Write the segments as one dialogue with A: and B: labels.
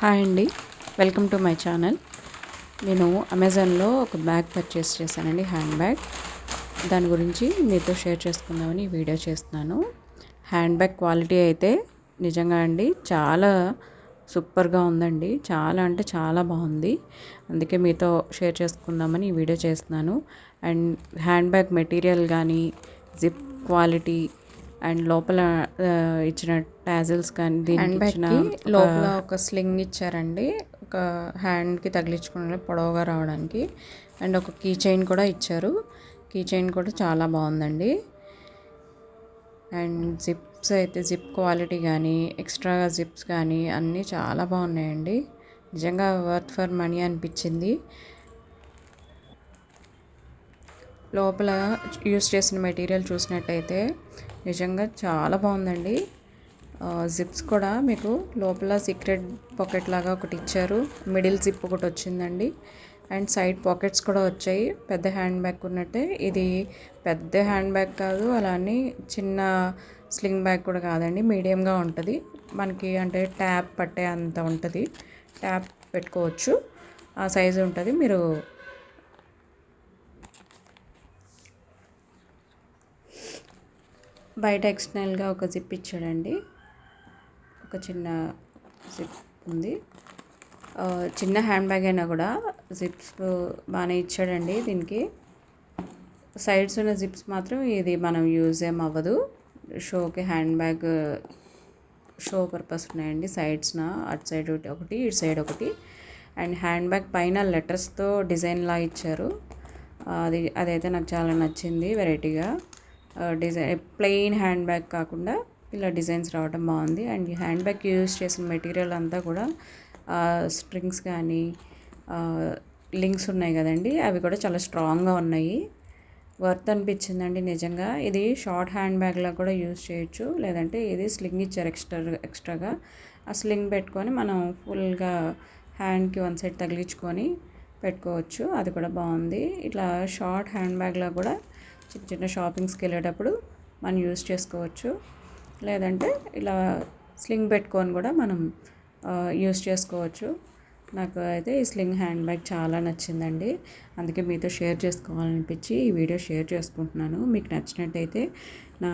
A: Hi అండి. Welcome to my channel నేను అమెజాన్లో ఒక బ్యాగ్ పర్చేస్ చేశానండి హ్యాండ్ బ్యాగ్ దాని గురించి మీతో షేర్ చేసుకుందామని వీడియో చేస్తున్నాను. హ్యాండ్ బ్యాగ్ క్వాలిటీ అయితే నిజంగా అండి చాలా సూపర్గా ఉందండి. చాలా అంటే చాలా బాగుంది. అందుకే మీతో షేర్ చేసుకుందామని ఈ వీడియో చేస్తున్నాను. అండ్ హ్యాండ్ బ్యాగ్ మెటీరియల్ కానీ జిప్ క్వాలిటీ అండ్ లోపల ఇచ్చిన టాజిల్స్ కానీ దీనికి ఇచ్చిన లోపల ఒక స్లింగ్ ఇచ్చారండి. ఒక హ్యాండ్కి తగిలించుకునే పొడవుగా రావడానికి. అండ్ ఒక కీ చైన్ కూడా ఇచ్చారు. కీ చైన్ కూడా చాలా బాగుందండి. అండ్ జిప్స్ అయితే జిప్ క్వాలిటీ కానీ ఎక్స్ట్రాగా జిప్స్ కానీ అన్నీ చాలా బాగున్నాయండి. నిజంగా వర్త్ ఫర్ మనీ అనిపించింది. లోపల యూస్ చేసిన మెటీరియల్ చూసినట్టయితే నిజంగా చాలా బాగుందండి. జిప్స్ కూడా మీకు లోపల సీక్రెట్ పాకెట్ లాగా ఒకటి ఇచ్చారు. మిడిల్ జిప్ ఒకటి వచ్చిందండి. అండ్ సైడ్ పాకెట్స్ కూడా వచ్చాయి. పెద్ద హ్యాండ్ బ్యాగ్ ఉన్నట్టే. ఇది పెద్ద హ్యాండ్ బ్యాగ్ కాదు అలా చిన్న స్లింగ్ బ్యాగ్ కూడా కాదండి. మీడియంగా ఉంటుంది. మనకి అంటే ట్యాప్ పట్టే అంత ఉంటుంది. ట్యాప్ పెట్టుకోవచ్చు. ఆ సైజు ఉంటుంది. మీరు బయట ఎక్స్టర్నల్గా ఒక జిప్ ఇచ్చాడండి. ఒక చిన్న జిప్ ఉంది. చిన్న హ్యాండ్ బ్యాగ్ అయినా కూడా జిప్స్ బాగానే ఇచ్చాడండి దీనికి. సైడ్స్ ఉన్న జిప్స్ మాత్రం ఇది మనం యూజ్ ఏం అవ్వదు. షోకి హ్యాండ్ బ్యాగ్ షో పర్పస్ ఉన్నాయండి సైడ్స్న అటు సైడ్ ఒకటి ఇటు సైడ్ ఒకటి. అండ్ హ్యాండ్ బ్యాగ్ పైన లెటర్స్తో డిజైన్లా ఇచ్చారు. అది అదైతే నాకు చాలా నచ్చింది వెరైటీగా డిజైన్ ప్లెయిన్ హ్యాండ్ బ్యాగ్ కాకుండా ఇలా డిజైన్స్ రావడం బాగుంది. అండ్ ఈ హ్యాండ్ బ్యాగ్ యూజ్ చేసిన మెటీరియల్ అంతా కూడా స్ట్రింగ్స్ కానీ లింక్స్ ఉన్నాయి కదండి. అవి కూడా చాలా స్ట్రాంగ్గా ఉన్నాయి. వర్త్ అనిపించిందండి నిజంగా. ఇది షార్ట్ హ్యాండ్ బ్యాగ్లో కూడా యూజ్ చేయొచ్చు. లేదంటే ఇది స్లింగ్ ఇచ్చారు ఎక్స్ట్రా ఎక్స్ట్రాగా. ఆ స్లింగ్ పెట్టుకొని మనం ఫుల్గా హ్యాండ్కి వన్ సైడ్ తగిలించుకొని పెట్టుకోవచ్చు. అది కూడా బాగుంది. ఇట్లా షార్ట్ హ్యాండ్ బ్యాగ్లో కూడా చిన్న చిన్న షాపింగ్స్కి వెళ్ళేటప్పుడు మనం యూజ్ చేసుకోవచ్చు. లేదంటే ఇలా స్లింగ్ పెట్టుకొని కూడా మనం యూజ్ చేసుకోవచ్చు. నాకు అయితే ఈ స్లింగ్ హ్యాండ్ బ్యాగ్ చాలా నచ్చిందండి. అందుకే మీతో షేర్ చేసుకోవాలనిపించి ఈ వీడియో షేర్ చేసుకుంటున్నాను. మీకు నచ్చినట్టయితే నా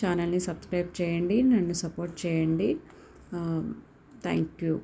A: ఛానల్ని సబ్స్క్రైబ్ చేయండి నన్ను సపోర్ట్ చేయండి. Thank you.